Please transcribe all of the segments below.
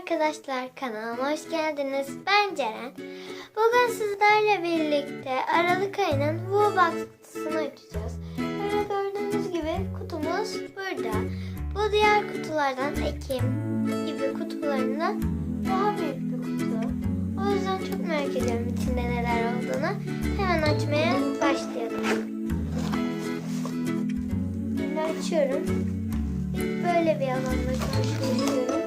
arkadaşlar kanalıma hoş geldiniz. Ben Ceren. Bugün sizlerle birlikte Aralık ayının Woo Box'ını açacağız. Böyle gördüğünüz gibi kutumuz burada. Bu diğer kutulardan Ekim gibi kutularından daha büyük bir kutu. O yüzden çok merak ediyorum içinde neler olduğunu. Hemen açmaya başlayalım. Şimdi açıyorum. Böyle bir alanla karşılaşıyorum.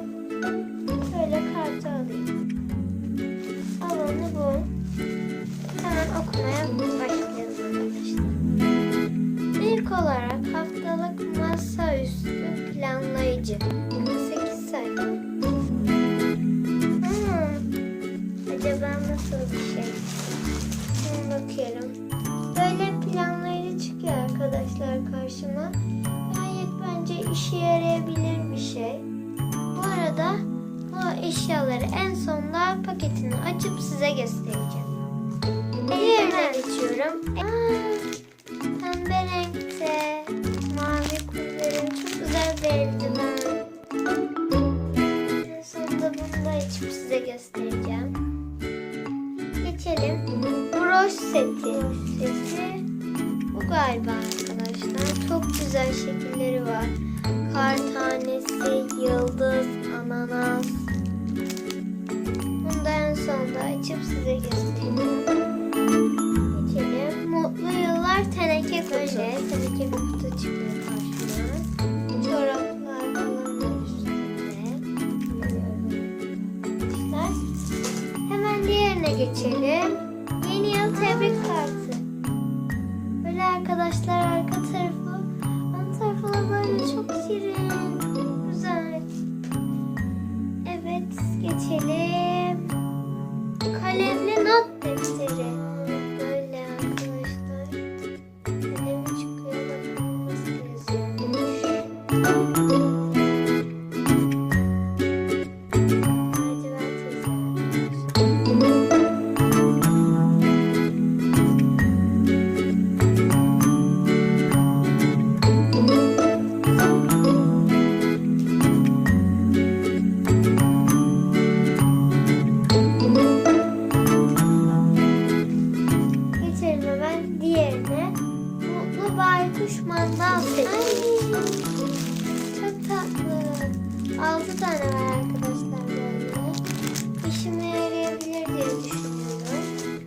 Olarak haftalık masaüstü planlayıcı. 48 sayfa. Hmm. Acaba nasıl bir şey? Şimdi bakıyorum. Böyle planlayıcı çıkıyor arkadaşlar karşıma. Gayet bence işe yarayabilir bir şey. Bu arada bu eşyaları en sonda paketini açıp size göstereceğim. Diğerine geçiyorum. Aa, Broş seti. Broş seti. Bu galiba arkadaşlar. Çok güzel şekilleri var. Kar tanesi, yıldız, ananas. Bunu da en sonunda açıp size göstereyim. Geçelim. Mutlu yıllar teneke kutu. Böyle teneke bir kutu çıkıyor karşıma. Çoraplar falan var üstünde. Hemen diğerine geçelim. Arkadaşlar arka tarafı, ön tarafı da böyle çok şirin. Güzel. Evet geçelim. Kalemli not defteri. Böyle arkadaşlar. Kalem çıkıyor. Nasıl yazıyormuş. Tatlı. Altı tane var arkadaşlar böyle. İşime yarayabilir diye düşünüyorum.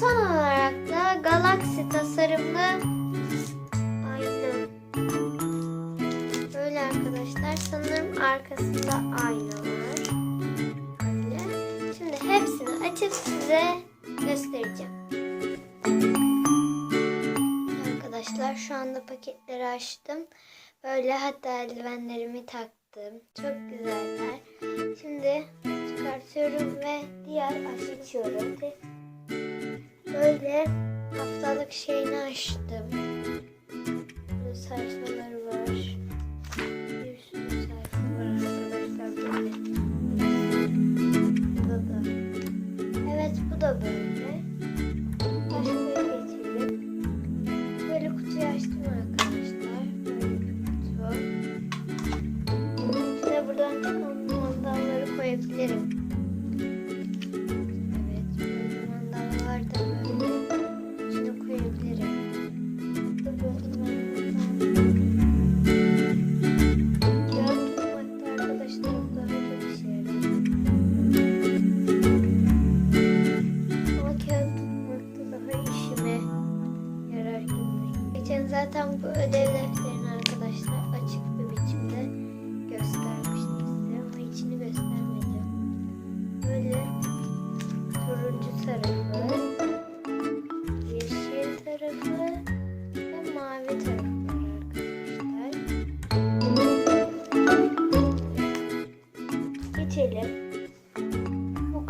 Son olarak da galaksi tasarımlı ayna. Böyle arkadaşlar. Sanırım arkasında ayna var. Böyle. Şimdi hepsini açıp size göstereceğim. Arkadaşlar şu anda paketleri açtım. Böyle hatta eldivenlerimi taktım. Çok güzeller. Şimdi çıkartıyorum ve diğer açıyorum. Böyle haftalık şeyini açtım. Böyle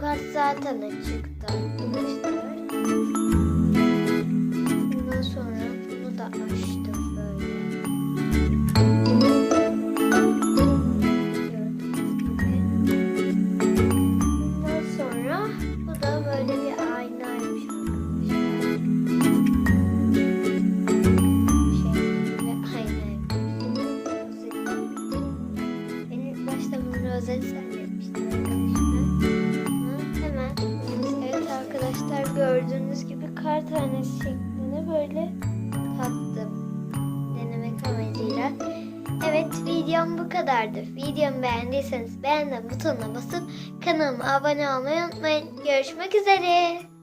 kart zaten açıktı arkadaşlar. Ondan sonra bunu da açtım kar tanesi şeklinde böyle taktım. Denemek amacıyla. Evet videom bu kadardı. Videomu beğendiyseniz beğenme butonuna basıp kanalıma abone olmayı unutmayın. Görüşmek üzere.